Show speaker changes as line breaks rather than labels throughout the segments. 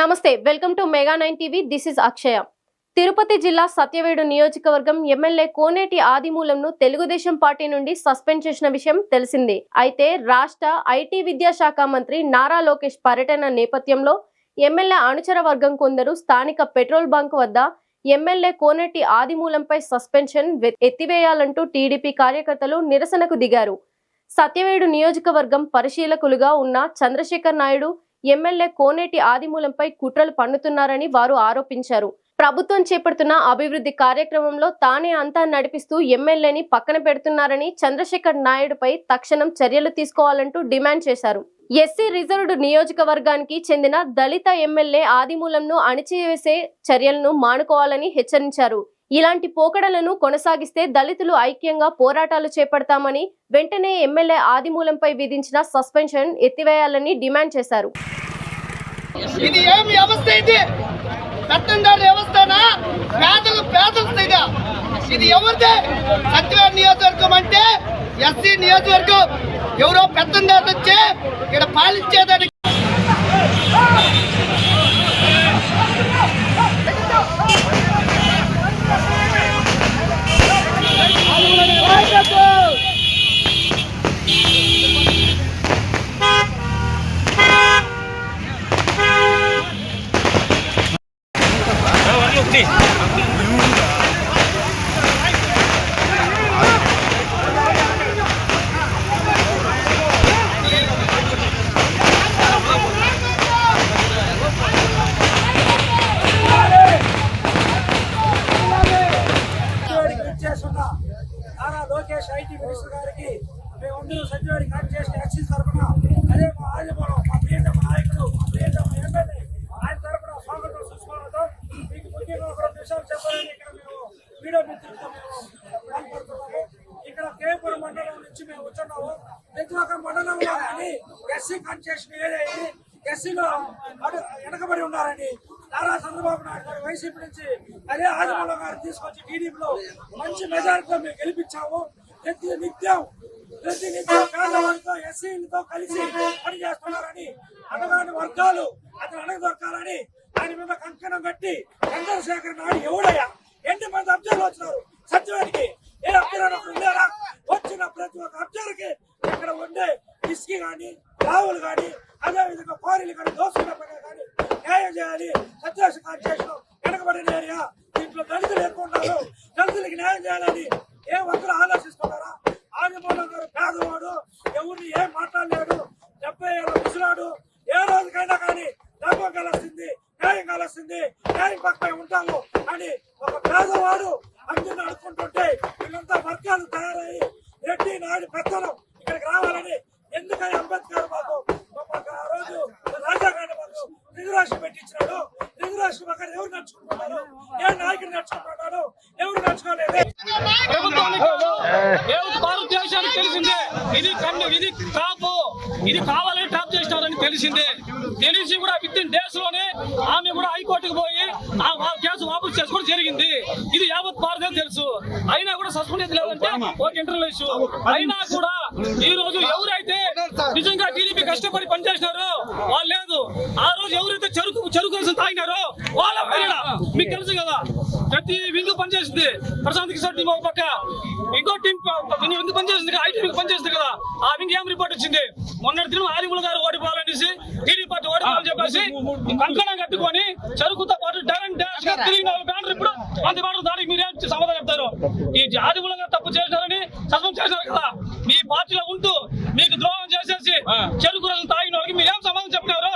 నమస్తే welcome to mega nine TV. This is Akshaya. Tirupati జిల్లా సత్యవేడు నియోజకవర్గం ఎమ్మెల్యే కోనేటి ఆదిమూలంను తెలుగుదేశం పార్టీ నుండి సస్పెండ్ చేసిన విషయం తెలిసిందే. అయితే రాష్ట్ర ఐటీ విద్యాశాఖ మంత్రి నారా లోకేష్ పర్యటన నేపథ్యంలో ఎమ్మెల్యే అనుచర వర్గం కొందరు స్థానిక పెట్రోల్ బంక్ వద్ద ఎమ్మెల్యే కోనేటి ఆదిమూలంపై సస్పెన్షన్ ఎత్తివేయాలంటూ టీడీపీ కార్యకర్తలు నిరసనకు దిగారు. సత్యవేడు నియోజకవర్గం పరిశీలకులుగా ఉన్న చంద్రశేఖర్ నాయుడు ఎమ్మెల్యే కోనేటి ఆదిమూలంపై కుట్రలు పన్నుతున్నారని వారు ఆరోపించారు. ప్రభుత్వం చేపడుతున్న అభివృద్ధి కార్యక్రమంలో తానే అంతా నడిపిస్తూ ఎమ్మెల్యేని పక్కన పెడుతున్నారని చంద్రశేఖర్ నాయుడుపై తక్షణం చర్యలు తీసుకోవాలంటూ డిమాండ్ చేశారు. ఎస్సీ రిజర్వ్డ్ నియోజకవర్గానికి చెందిన దళిత ఎమ్మెల్యే ఆదిమూలంను అణిచివేసే చర్యలను మానుకోవాలని హెచ్చరించారు. ఇలాంటి పోకడలను కొనసాగిస్తే దళితులు ఐక్యంగా పోరాటాలు చేపడతామని వెంటనే ఎమ్మెల్యే ఆదిమూలంపై విధించిన సస్పెన్షన్ ఎత్తివేయాలని డిమాండ్ చేశారు.
ఇది ఏమి వ్యవస్థ ఇది? పెత్తందారు వ్యవస్థనా? పేదలు పేదల స్థితి ఇది ఎవరిదే? సత్యవేద నియోజకవర్గం అంటే ఎస్సీ నియోజకవర్గం. ఎవరో పెత్తందారు వచ్చి ఇక్కడ పాలించేదానికి
ఐటీ మినిస్టర్ గారికి మేమందరూ సచివాడి కాన్స్టిట్యూషన్ యాక్సిస్ తరఫున అదే మా ఆదిపురం మా ప్రియతమ నాయకుడు మా ప్రియతమ ఎమ్మెల్యే ఆయన తరఫున స్వాగతం సుస్వాగతం. మీకు ముఖ్యంగా ఒక విషయాలు చెప్పాలని ఇక్కడ మేము వీడియో మిత్రులతో మేము మాట్లాడుతున్నాము. ఇక్కడ కేపురం మండలం నుంచి మేము వచ్చున్నాము. ప్రతి ఒక్క మండలంలో కానీ ఎస్సీ కాన్స్టిట్యూషన్ ఏరియా ఎస్సీలో వెనకబడి ఉన్నారని నారా చంద్రబాబు నాయుడు గారు వైసీపీ నుంచి అదే ఆదిమూలం గారు తీసుకొచ్చి టీడీపీలో మంచి మెజారిటీతో మేము గెలిపించాము. ప్రతి నిత్యం ప్రతి నిత్యం పేదవారితో ఎస్సీలతో కలిసి పనిచేస్తున్నారని అనగాని వర్గాలు అతను అణగదొక్కాలని ఆయన మీద కంకణం కట్టి చంద్రశేఖర్ నాయుడు ఎవడయ్యా? ఎన్ని మంది అబ్జర్వ్ వచ్చినారు? సత్యవాడికి ఏ అబ్జర్వ్ వచ్చిన ప్రతి ఒక్క అబ్జర్వ్కి ఇక్కడ ఉండే ఇసుకి కానీ రావులు కానీ అదే విధంగా కానీ దోసుకున్న పని కానీ న్యాయం చేయాలి. సత్యాశ కాన్స్టిట్యూషన్ వెనకబడిన ఏరియా. దీంట్లో దళితులు ఎక్కువ ఉన్నారు. దళితులకి న్యాయం చేయాలని ఏ ఒక్కరు నాయుడు పెత్తనం ఇక్కడికి రావాలని ఎందుకని అంబేద్కర్ మాకు ఆ రోజు రాజాగారి మాకు రిజర్వేషన్ పెట్టించినాడు. రిజర్వేషన్ అక్కడ ఎవరు నడుచుకుంటున్నారు? ఏ నాయకుడు నడుచుకుంటున్నాడు? ఎవరు నడుచుకోలేదు?
భారతదేశానికి తెలిసిందే. ఇది కన్ను ఇది టాప్ ఇది కావాలని టాప్ చేసినారని తెలిసిందే. తెలిసి కూడా విత్ ఇన్ డేస్లోనే ఆమె కూడా హైకోర్టుకు పోయి ఆ కేసు వాపసు చేసుకోవడం జరిగింది. భారతదేశం తెలుసు. అయినా కూడా సస్పెండ్ అయితే లేదంటే ఒక ఇంటర్వ్యూ ఇష్యూ. అయినా కూడా ఈ రోజు ఎవరైతే నిజంగా టీడీపీ కష్టపడి పనిచేసినారో వాళ్ళు లేదు. ఆ రోజు ఎవరైతే చెరుకు చెరుకు రసం తాగినారో వాళ్ళ మీకు తెలుసు కదా. ప్రతి వింగ్ పనిచేసింది. ప్రశాంత్ కిషోర్ టీం ఒక పక్క. ఇంకో టీం వింగ్ పనిచేసింది ఐటీ వింగ్ పనిచేసింది కదా. ఆ వింగ్ ఏం రిపోర్ట్ వచ్చింది? మొన్నటి దినం ఆదిమూల గారు ఓడిపోవాలనేసి టీడీ పార్టీ ఓడిపోవాలని చెప్పేసి కంకణం కట్టుకొని చెరుకుతో పాటు డైరెక్ట్ డాష్గా తిరిగిన బ్యానర్ ఇప్పుడు బ్యానర్ దానికి మీరేం సమాధానం చెప్తారు? ఈ ఆదిమూల గారు తప్పు చేసినారని సస్పెండ్ చేసినారు కదా. మీ పార్టీలో ఉంటూ మీకు ద్రోహం చేసేసి చెరుకు రసం తాగిన వాళ్ళకి మీరు ఏం సమాధానం చెప్పినారు?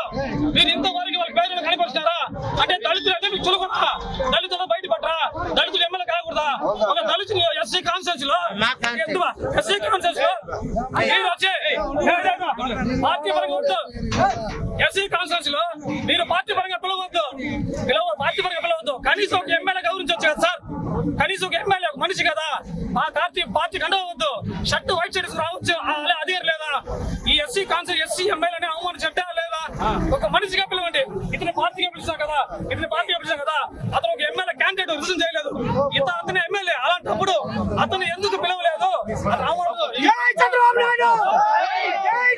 మీరు ఇంతవరకు వాళ్ళ పేర్లను కనిపించినారా అంటే దళితులు అంటే మీకు చులకూడదా దళితులు బయటపడరా దళితులు ఎమ్మెల్యే కాకూడదా ఒక దళితులు ఎస్సీ కాన్సెన్స్లో ఎస్సీ కాన్సెన్స్లో మీరు వచ్చి పార్టీ పరంగా వద్దు. ఎస్సీ కాన్సెన్స్లో మీరు పార్టీ పరంగా పిలవద్దు పిలవ పార్టీ పరంగా పిలవద్దు కనీసం ఒక ఎమ్మెల్యే గౌరవించవచ్చు కదా సార్. కనీసం ఒక ఎమ్మెల్యే ఒక మనిషి కదా. ఆ పార్టీ పార్టీ కండవద్దు షర్ట్ వైట్ షర్ట్ రావచ్చు. అధికారం లేదా? ఈ ఎస్సీ కాన్సెన్స్ ఎస్సీ ఎమ్మెల్యే అవమానం చెట్టా లేదా? ఒక మనిషిగా పిలవండి. ఇతని పార్టీగా పిలిచాం కదా. ఇతని పార్టీగా పిలిచాం కదా అతను ఒక ఎమ్మెల్యే క్యాండిడేట్ రిజన్ చేయలేదు ఇత అతని ఎమ్మెల్యే అలాంటప్పుడు అతను ఎందుకు పిలవలేదు? అతను
చంద్రబాబు నాయుడు! జై